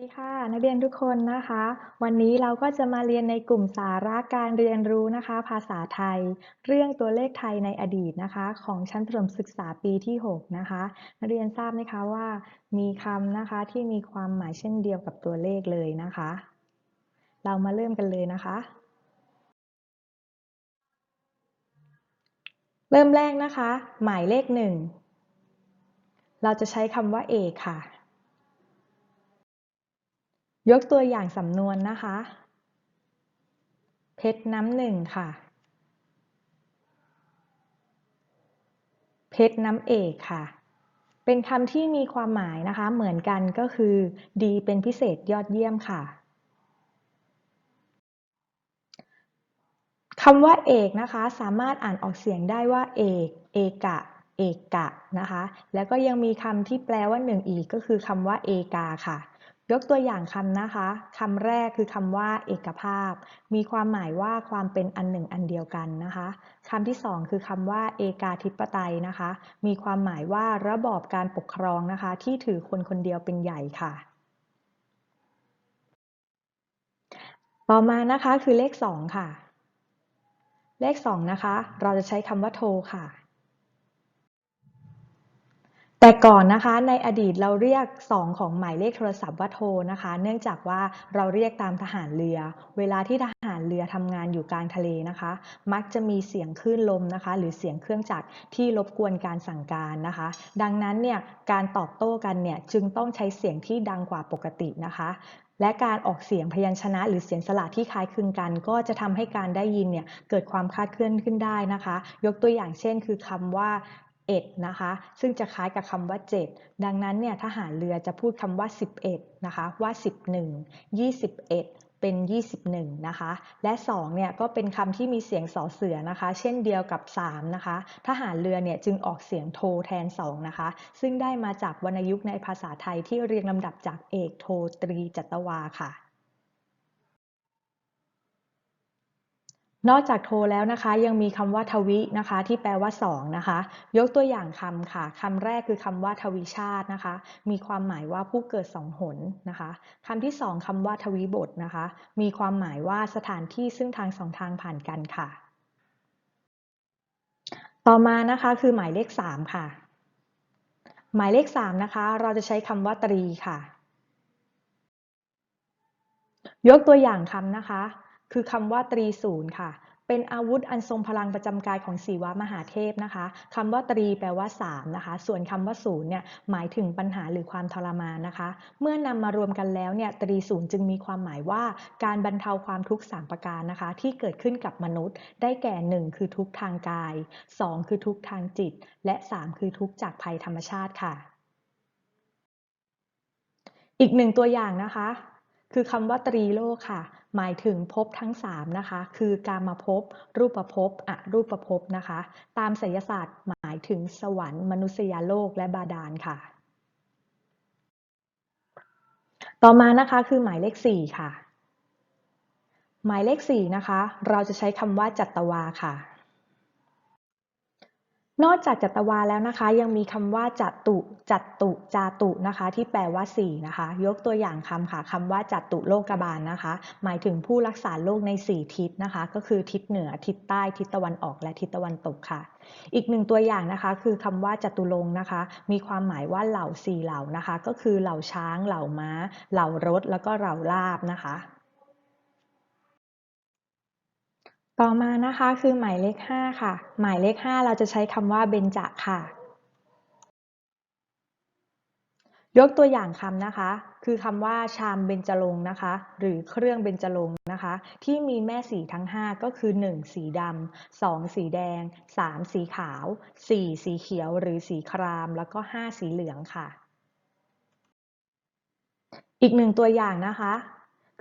สวัสดีค่ะนักเรียนทุกคนนะคะ วันนี้เราก็จะมาเรียนในกลุ่มสาระการเรียนรู้นะคะ ภาษาไทย เรื่องตัวเลขไทยในอดีตนะคะ ของชั้นประถมศึกษาปีที่ 6 นะคะนักเรียนทราบไหมคะว่า มีคำนะคะที่มีความหมายเช่นเดียวกับตัวเลขเลยนะคะ เรามาเริ่มกันเลยนะคะ เริ่มแรกนะคะ หมายเลขหนึ่งเราจะใช้คำว่าเอกค่ะ ยกตัวอย่างสำนวนนะคะ เพชรน้ำหนึ่งค่ะ เพชรน้ำเอกค่ะ เป็นคำที่มีความหมายนะคะ เหมือนกันก็คือ ดีเป็นพิเศษยอดเยี่ยมค่ะคำว่าเอกนะคะ สามารถอ่านออกเสียงได้ว่า เอก เอกะ เอกะนะคะ แล้วก็ยังมีคำที่แปลว่าหนึ่งอีกก็คือคำว่าเอกาค่ะ ยกตัวอย่างคำนะคะคำแรกคือคำว่าเอกภาพ มีความหมายว่าความเป็นอันหนึ่งอันเดียวกันนะคะคำที่สองคือคำว่าเอกาธิปไตยนะคะ มีความหมายว่าระบอบการปกครองนะคะ ที่ถือคนคนเดียวเป็นใหญ่ค่ะ ต่อมานะคะคือเลขสองค่ะ เลขสองนะคะ เราจะใช้คำว่าโทค่ะ แต่ก่อนนะคะในอดีตเราเรียก 2 ของหมายเลขโทรศัพท์ว่าโทรนะคะ เนื่องจากว่าเราเรียกตามทหารเรือ เวลาที่ทหารเรือทำงานอยู่กลางทะเลนะคะ มักจะมีเสียงคลื่นลมนะคะ หรือเสียงเครื่องจักรที่รบกวนการสั่งการนะคะ ดังนั้นเนี่ยการตอบโต้กันเนี่ยจึงต้องใช้เสียงที่ดังกว่าปกตินะคะและการออกเสียงพยัญชนะหรือเสียงสระที่คล้ายคลึงกัน ก็จะทำให้การได้ยินเนี่ยเกิดความคลาดเคลื่อนขึ้นได้นะคะ ยกตัวอย่างเช่น คือคำว่า 11นะคะซึ่งจะคล้ายกับคำว่า 7 ดังนั้นเนี่ยทหารเรือจะพูดคำว่า 11นะคะว่า 11 21 เป็น 21นะคะและ2เนี่ยก็เป็นคำที่มีเสียงสอเสือนะคะ เช่นเดียวกับ3นะคะทหารเรือเนี่ยจึงออกเสียงโทแทน2นะคะซึ่งได้มาจากวรรณยุกต์ในภาษาไทยที่เรียงลำดับจากเอกโทตรีจัตวาค่ะ นอกจากโทแล้วนะคะยังมีคำว่าทวินะคะ ที่แปลว่าสองนะคะ ยกตัวอย่างคำค่ะคำแรกคือคำว่าทวิชาตินะคะ มีความหมายว่าผู้เกิดสองหนนะคะคำที่สองคำว่าทวิบทนะคะ มีความหมายว่าสถานที่ซึ่งทางสองทางผ่านกันค่ะ ต่อมานะคะคือหมายเลขสามค่ะ หมายเลขสามนะคะ เราจะใช้คำว่าตรีค่ะ ยกตัวอย่างคำนะคะ คือคำว่าตรีศูนย์ค่ะ เป็นอาวุธอันทรงพลังประจำกายของศีวะมหาเทพนะคะคำว่าตรีแปลว่า3นะคะ ส่วนคำว่าศูนย์เนี่ยหมายถึงปัญหาหรือความทรมานนะคะ เมื่อนำมารวมกันแล้วเนี่ยตรีศูนย์จึงมีความหมายว่า การบรรเทาความทุกข์สามประการนะคะ ที่เกิดขึ้นกับมนุษย์ ได้แก่ 1 คือทุกข์ทางกาย 2 คือทุกข์ทางจิต และ 3 คือทุกข์จากภัยธรรมชาติค่ะ อีกหนึ่งตัวอย่างนะคะ คือคำว่าตรีโลกค่ะ หมายถึงภพทั้ง3นะคะ คือการมภพรูปภพอรูปภพนะคะ ตามไสยศาสตร์หมายถึงสวรรค์มนุษยโลกและบาดาลค่ะ ต่อมานะคะคือหมายเลข 4 ค่ะ หมายเลข 4 นะคะ เราจะใช้คำว่าจัตวาค่ะ นอกจากจัตวาแล้วนะคะ ยังมีคำว่าจัตุจัตตุจาตุนะคะ ที่แปลว่า4นะคะ ยกตัวอย่างคำค่ะคำว่าจัตุโลกบาลนะคะ หมายถึงผู้รักษาโลกใน4ทิศนะคะ ก็คือทิศเหนือทิศใต้ทิศตะวันออกและทิศตะวันตกค่ะ อีกหนึ่งตัวอย่างนะคะ คือคำว่าจตุรงนะคะ มีความหมายว่าเหล่าสี่เหล่านะคะ ก็คือเหล่าช้าง เหล่าม้า เหล่ารถ แล้วก็เหล่าลาบนะคะ ต่อมานะคะคือหมายเลข 5 ค่ะ หมายเลข 5 เราจะใช้คำว่าเบญจค่ะ ยกตัวอย่างคำนะคะ คือคำว่าชามเบญจรงนะคะ หรือเครื่องเบญจรงนะคะ ที่มีแม่สีทั้ง 5 ก็คือ 1 สีดำ2 สีแดง 3 สีขาว 4 สีเขียวหรือสีคราม แล้วก็ 5 สีเหลืองค่ะ อีกหนึ่งตัวอย่างนะคะ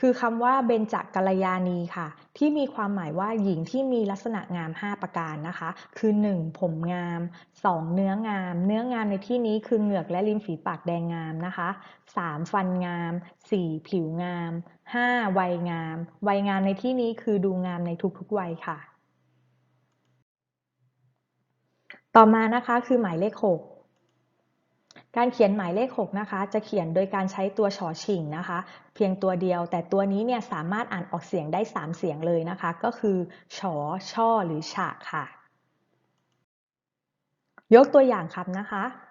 คือคำว่าเบญจกัลยาณีค่ะ ที่มีความหมายว่าหญิงที่มีลักษณะงาม 5 ประการนะคะ คือ 1. ผมงาม 2. เนื้องาม เนื้องามในที่นี้คือเหงือกและริมฝีปากแดงงามนะคะ 3. ฟันงาม 4. ผิวงาม 5. วัยงาม วัยงามในที่นี้คือดูงามในทุกๆวัยค่ะ ต่อมานะคะคือหมายเลข 6 การเขียนหมายเลข 6 นะคะ จะเขียนโดยการใช้ตัวฉอฉิงนะคะ เพียงตัวเดียว แต่ตัวนี้เนี่ยสามารถอ่านออกเสียงได้ 3 เสียงเลยนะคะ ก็คือฉอช่อหรือฉะค่ะ ยกตัวอย่างคำนะคะ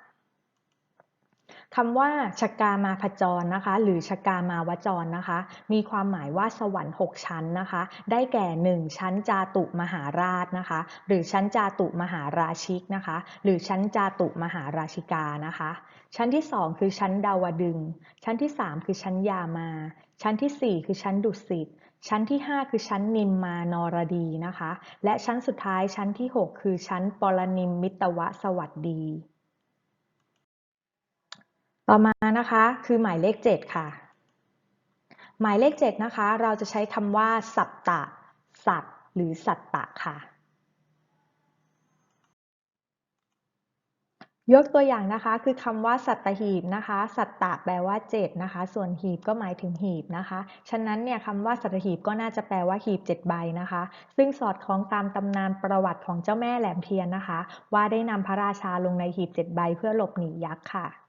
คำว่าชกามาพจรนะคะ หรือชกามาวจรนะคะ มีความหมายว่าสวรรค์ 6 ชั้นนะคะ ได้แก่ 1 ชั้นจาตุมหาราชนะคะ หรือชั้นจาตุมหาราชิกนะคะ หรือชั้นจาตุมหาราชิกานะคะ ชั้นที่ 2 คือชั้นดาวดึง ชั้นที่ 3 คือชั้นยามา ชั้นทีสี่4 คือชั้นดุสิตชั้นที่ 5 คือชั้นนิมมานรดีนะคะ และชั้นสุดท้ายชั้นที่ 6 คือชั้นปรนิมมิตวสวัสดี ต่อมานะคะคือหมายเลข 7 ค่ะ หมายเลข 7 นะคะ เราจะใช้คำว่า สัตตะ สัตหรือสัตตะค่ะ ยกตัวอย่างนะคะคือคำว่า สัตหีบนะคะ สัตตะแปลว่า7นะคะ ส่วนหีบก็หมายถึงหีบนะคะ ฉะนั้นเนี่ยคำว่าสัตหีบก็น่าจะแปลว่าหีบ7ใบนะคะ ซึ่งสอดคล้องตามตำนานประวัติของเจ้าแม่แหลมเทียนนะคะ ว่าได้นำพระราชาลงในหีบ7ใบเพื่อหลบหนียักษ์ค่ะ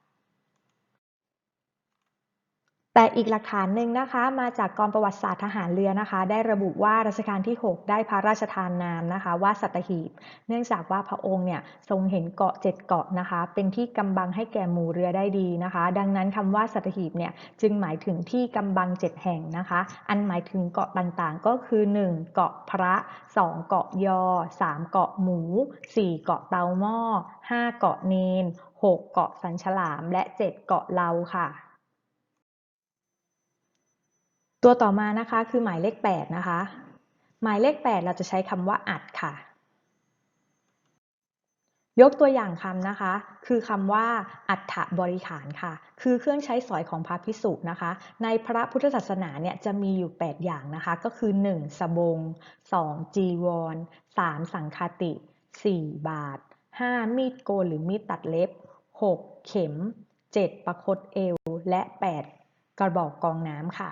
แต่อีกหลักฐานหนึ่งนะคะ มาจากกองประวัติศาสตร์ทหารเรือนะคะ ได้ระบุว่ารัชกาลที่ 6 ได้พระราชทานนามนะคะ ว่าสัตหีบ เนื่องจากว่าพระองค์เนี่ยทรงเห็นเกาะเจ็ดเกาะนะคะ เป็นที่กำบังให้แก่หมู่เรือได้ดีนะคะ ดังนั้นคำว่าสัตหีบเนี่ยจึงหมายถึงที่กำบังเจ็ดแห่งนะคะ อันหมายถึงเกาะต่างๆ ก็คือ 1 เกาะพระ 2 เกาะยอ 3 เกาะหมู 4 เกาะเตาหม้อ 5 เกาะเนน 6 เกาะสันฉลาม และ 7 เกาะเลาค่ะ ตัวต่อมานะคะคือหมายเลข 8 นะคะ หมายเลข 8 เราจะใช้คำว่าอัดค่ะ ยกตัวอย่างคำนะคะ คือคำว่า อัฐบริขารค่ะ คือเครื่องใช้สอยของพระพิสุนะคะ ในพระพุทธศาสนาเนี่ยจะมีอยู่ 8 อย่างนะคะ ก็คือ 1. สบง 2. จีวร 3. สังคติ 4. บาท 5. มีดโกนหรือมีดตัดเล็บ 6. เข็ม 7. ประคตเอว และ 8. กระบอกกองน้ำค่ะ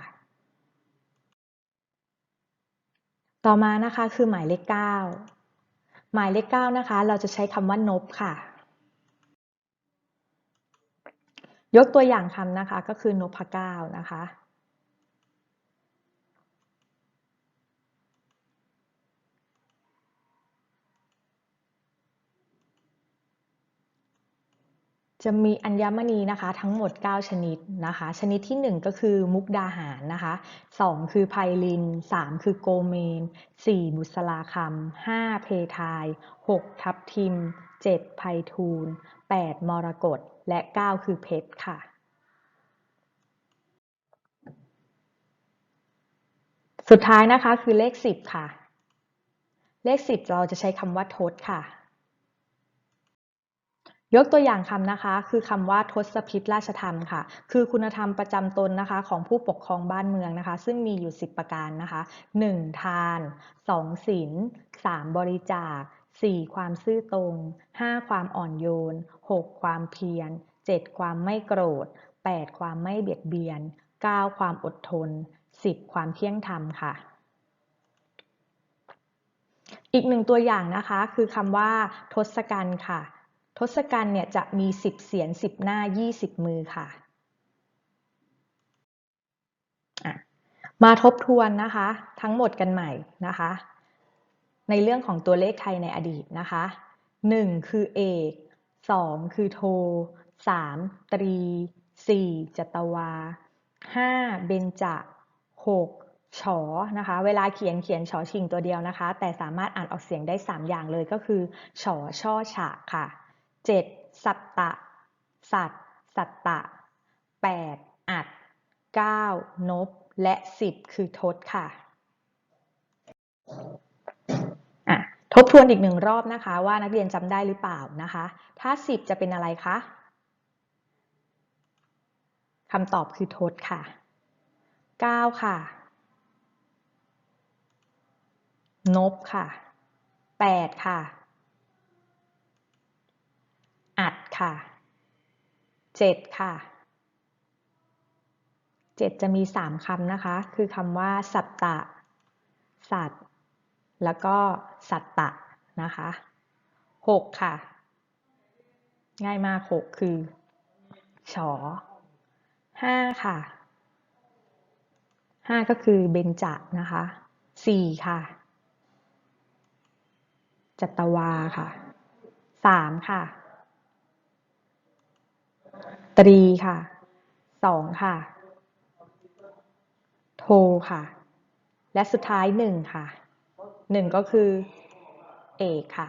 ต่อมานะคะคือหมายเลข 9 หมายเลข 9 นะคะ เราจะใช้คำว่านบค่ะ ยกตัวอย่างคำนะคะก็คือนพเก้านะคะ จะมีอัญมณีนะคะทั้งหมด 9 ชนิดนะคะ ชนิดที่ 1 ก็คือมุกดาหารนะคะ 2 คือไพลิน 3 คือโกเมน 4 บุษราคำ 5 เพทาย 6 ทับทิม 7 ไพทูล8มรกตและ 9 คือเพชรค่ะสุดท้ายนะคะคือเลข 10 ค่ะ เลข 10 เราจะใช้คำว่าทศค่ะ ยกตัวอย่างคำนะคะ คือคำว่าทศพิษราชธรรมค่ะ คือคุณธรรมประจำตนนะคะ ของผู้ปกครองบ้านเมืองนะคะ ซึ่งมีอยู่ 10 ประการนะคะ 1. ทาน 2. ศีล 3. บริจาค 4. ความซื่อตรง 5. ความอ่อนโยน 6. ความเพียร 7. ความไม่โกรธ 8. ความไม่เบียดเบียน 9. ความอดทน 10. ความเที่ยงธรรมค่ะอีกหนึ่งตัวอย่างนะคะคือคำว่าทศกัณฐ์ค่ะ ทศกัณฐ์เนี่ยจะมี 10 เสียน 10 หน้า 20 มือค่ะ มาทบทวนนะคะ ทั้งหมดกันใหม่นะคะ ในเรื่องของตัวเลขไทยในอดีตนะคะ 1 คือเอก 2 คือโท 3 ตรี 4 จัตวา 5 เบญจ6ฉอนะคะ เวลาเขียนเขียนฉอชิงตัวเดียวนะคะ แต่สามารถอ่านออกเสียงได้ 3 อย่างเลยก็คือ ฉอช่อฉะค่ะ เจ็ดสัตตะ สัตสัตตะแปดอัดเก้านบ และสิบคือทศค่ะทบทวนอีกหนึ่งรอบนะคะ ว่านักเรียนจำได้หรือเปล่านะคะ ถ้าสิบจะเป็นอะไรคะคำตอบคือทศค่ะเก้าค่ะ นบค่ะแปดค่ะอัด ค่ะ เจ็ดค่ะ เจ็ดจะมีสามคำนะคะ คือคำว่า สัตตะ สัตแล้วก็สัตตะนะคะหกค่ะ ง่ายมากหกคือฉอห้าค่ะห้าก็คือเบญจะนะคะสี่ค่ะ จัตวาค่ะสามค่ะ ตรีค่ะ สองค่ะ โทค่ะ และสุดท้ายหนึ่งค่ะ หนึ่งก็คือเอกค่ะ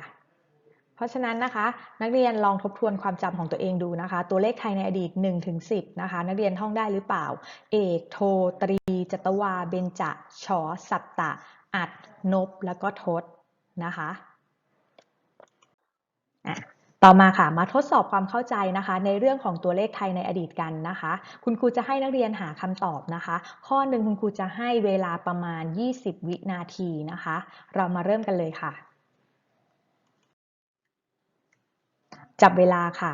เพราะฉะนั้นนะคะ นักเรียนลองทบทวนความจำของตัวเองดูนะคะ ตัวเลขไทยในอดีต1ถึง10นะคะ นักเรียนท่องได้หรือเปล่า เอก โท ตรีจัตวา เบญจชอสัตตะ อัด นบ แล้วก็ทศนะคะอะ ต่อมาค่ะมาทดสอบความเข้าใจนะคะ ในเรื่องของตัวเลขไทยในอดีตกันนะคะ คุณครูจะให้นักเรียนหาคำตอบนะคะ ข้อหนึ่งคุณครูจะให้เวลาประมาณ 20 วินาทีนะคะ เรามาเริ่มกันเลยค่ะ จับเวลาค่ะ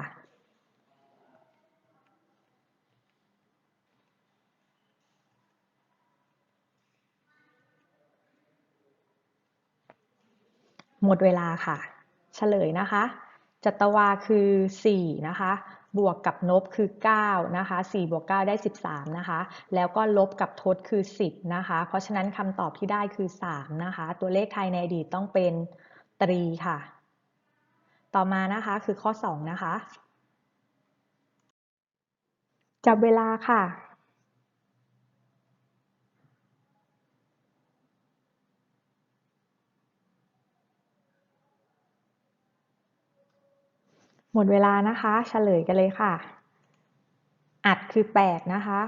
หมดเวลาค่ะ เฉลยนะคะ จัตวาคือ 4 นะคะ บวกกับนบคือ 9 นะคะ 4 บวก 9 ได้ 13 นะคะ แล้วก็ลบกับทดคือ 10 นะคะ เพราะฉะนั้นคำตอบที่ได้คือ 3 นะคะ ตัวเลขไทยในอดีตต้องเป็นตรีค่ะ ต่อมานะคะคือข้อ 2 นะคะ จับเวลาค่ะ หมดเวลานะคะ เฉลยกันเลยค่ะ อัดคือ 8 นะคะ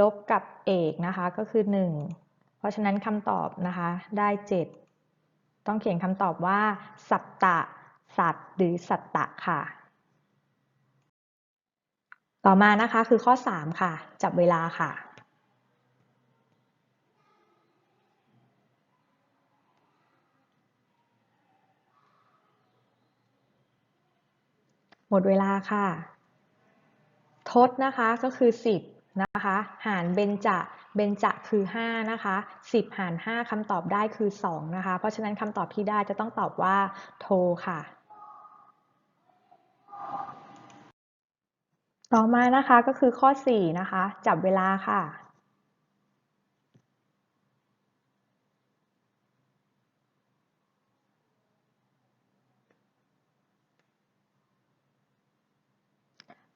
ลบกับเอกนะคะก็คือ 1 เพราะฉะนั้นคำตอบนะคะได้ 7 ต้องเขียนคำตอบว่า สัตตะ สัตหรือสัตตะค่ะ ต่อมานะคะคือข้อ 3 ค่ะ จับเวลาค่ะ หมดเวลาค่ะ ทดนะคะก็คือ 10 นะคะ หารเบญจะเบญจะคือ 5 นะคะ 10 หาร 5คำตอบได้คือ 2 นะคะ เพราะฉะนั้นคำตอบที่ได้จะต้องตอบว่า โทค่ะ ต่อมานะคะก็คือข้อ 4 นะคะ จับเวลาค่ะ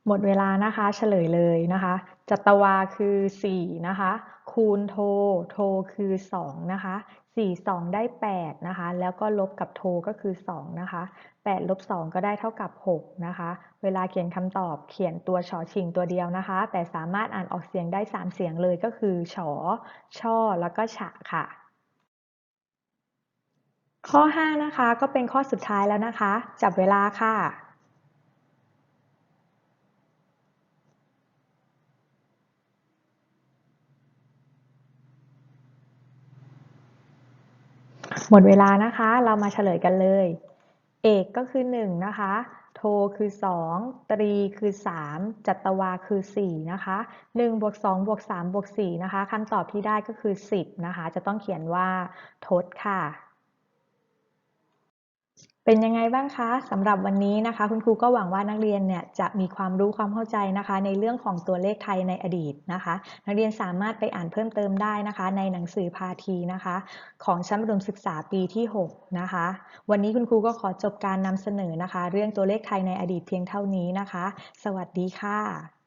หมดเวลานะคะเฉลยเลยนะคะ จัตวาคือ 4 นะคะ คูณโท โทคือ 2 นะคะ 4 2 ได้ 8 นะคะ แล้วก็ลบกับโทก็คือ 2 นะคะ 8 ลบ 2 ก็ได้เท่ากับ 6 นะคะ เวลาเขียนคำตอบเขียนตัวชอชิงตัวเดียวนะคะ แต่สามารถอ่านออกเสียงได้ 3 เสียงเลยก็คือฉอช่อ แล้วก็ฉะค่ะข้อ 5 นะคะ ก็เป็นข้อสุดท้ายแล้วนะคะ จับเวลาค่ะ หมดเวลานะคะ เรามาเฉลยกันเลย เอกก็คือ 1 นะคะ โทคือ 2 ตรีคือ 3 จัตวาคือ 4 นะคะ1บวก2บวก3บวก4นะคะคำตอบที่ได้ก็คือ 10 นะคะ จะต้องเขียนว่าทดค่ะ เป็นยังไงบ้างคะสำหรับวันนี้นะคะ คุณครูก็หวังว่านักเรียนเนี่ยจะมีความรู้ความเข้าใจนะคะ ในเรื่องของตัวเลขไทยในอดีตนะคะ นักเรียนสามารถไปอ่านเพิ่มเติมได้นะคะ ในหนังสือพาทีนะคะ ของชั้นประถมศึกษาปีที่6นะคะ วันนี้คุณครูก็ขอจบการนำเสนอนะคะ เรื่องตัวเลขไทยในอดีตเพียงเท่านี้นะคะ สวัสดีค่ะ